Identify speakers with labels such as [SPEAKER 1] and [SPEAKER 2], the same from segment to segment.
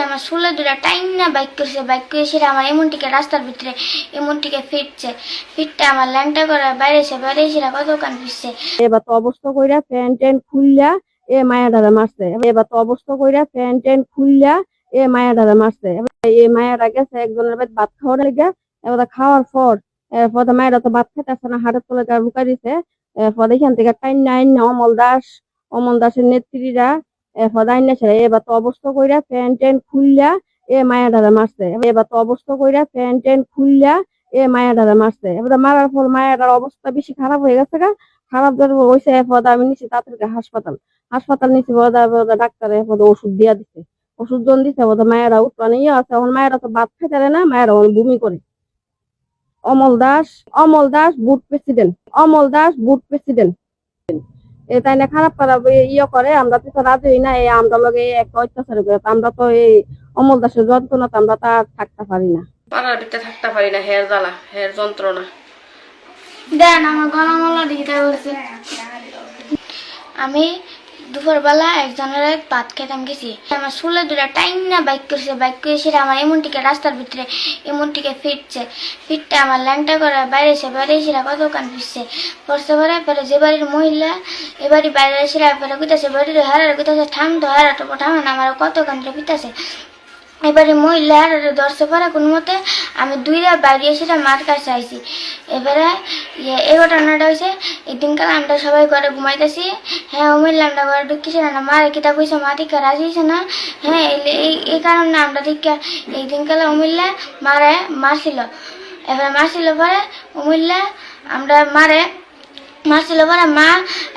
[SPEAKER 1] আমার ষোলো দুটা টাইম না বাইক করছে বাইক করে সেটা আমার এমনটিকে রাস্তার ভিতরে এমনটিকে ফিরছে। ফিরতে আমার ল্যাংটা করে বাইরেছে, বাইরে সেটা কত ফিরছে?
[SPEAKER 2] এবার তো অবস্থা কইরা প্যান্ট ট্যান্ট খুললা, এ মায়াডারে মারছে। এবার তো অবস্থা কইরা প্যান্ট ট্যান্ট খুললা, এ মায়াডারে মারছে। এবার এই মায়াটা গেছে একজনের বাড়ি ভাত খাওয়ার লেগে, এবার খাওয়ার পর, এরপর মায়েরা তো ভাত খেতেছে না, হাটের তলে লুকাই দিছে। এরপর এখান থেকে টাইন নাইন অমল দাস, অমল দাসের নেত্রীরা এরপর ছেড়ে এবার তো অবস্থা কইরা প্যান্ট ট্যান্ট খুললা, এ মায়াডারে মারছে। এবার তো অবস্থা কইরা প্যান্ট ট্যান্ট খুললা, এ মায়াডারে মারছে। এবার মারার পর মায়াটার অবস্থা বেশি খারাপ হয়ে গেছে গা। খারাপ জ্বর হয়েছে এরপর আমি নিচ্ছি তাড়াতাড়ি হাসপাতাল। হাসপাতাল নিচ্ছি ডাক্তার এরপর ওষুধ দিয়া দিছে। ওষুধ জন দিছে বোধ মায়েরা উৎপানে ইয়ে আছে এখন মায়েরা তো ভাত পারে না, মায়েরা বমি করে। Amal Das Amal Das, booth president. Amal Das, booth president. তাই না খারাপ খারাপ ইয়ে- করে আমরা তো রাজি হই না এই আমরা লগে একটা অত্যাচার করে আমরা তো এই অমল দাসের যন্ত্রণা তো আমরা তা থাকতে পারি না।
[SPEAKER 3] পাড়ার ভিতরে থাকতে পারি না হের জ্বালা হের যন্ত্রণা।
[SPEAKER 1] দেন আমার গলা মলা দিতে বলছে আমি দুপুরবেলা একজনের ভাত খেতাম গেছি। আমার ষোলো দুটা টাইম না বাইক করছে, বাইক করে সেটা আমার এমনটিকে রাস্তার ভিতরে এমনটিকে ফিরছে। ফিরতে আমার ল্যাংটা করে বাইরে এসে বাইরে সেটা কত কান ফিরছে পড়ছে পরে পরে যে বাড়ির মহিলা, এ বাড়ি বাইরে সেটা পরে গুতাছে বাড়ির হারার গুতাছে ঠাম তো হারাটা ঠাম না, আমার কত কান পিতাছে এবারে মহিলা দর্শে পরে কোনো মতে আমি দুইটা বাইরে সেটা মার কাছে আইছি। এবারে ইয়ে এই ঘটনাটা হয়েছে এই দিনকাল আমরা সবাই ঘরে ঘুমাইতেছি। হ্যাঁ অমিল্লা আমরা ঘরে ঢুকিছে না মারে কিতা কইছে, মা দিকে রাজি হয়েছে না। হ্যাঁ এই- কারণে আমরা দিকে এই দিনকালে অমিল্লা মারে, মারছিল। এবারে মারছিল পরে অমিল্লা আমরা মারে, মারছিল পরে মা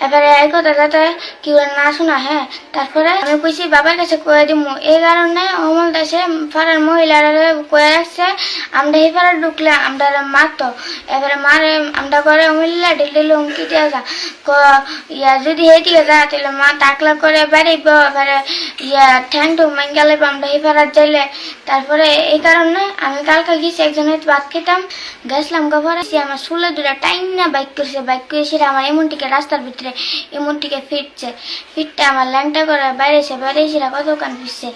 [SPEAKER 1] এবারে এই কথা যাতে কি করে না শোনা হ্যাঁ? তারপরে আমি কইছি, বাবার কাছে কয়ে দিব এই কারণে অমল দাসে পাড়ার মহিলারা কয়ে রাখছে আমরা এই পাড়া ঢুকলে আমরা মারতো। এবারে মারে আমরা করে অমিল্লা ঢিল ঢিল হুমকি দিয়ে যা। ইয়া যদি হেঁটিয়ে যা তাহলে মা তাকলা করে বেড়াইব। এবারে ইয়া ঠ্যাং টুক মাঙ্গালে আমরা এই পাড়ার যাইলে তারপরে এই কারণে আমি কালকে গেছি, একজনের ভাত খেতাম। গেছিলাম গফরে আমার ষোলো দুটা টাইম না বাইক করছে, বাইক করে সেটা আমার এমনটিকে রাস্তার ভিতরে এমনটিকে ফিরছে। ফিরতে আমার ল্যাংটা করে এসে বাইরে এসে কত কান ফিরছে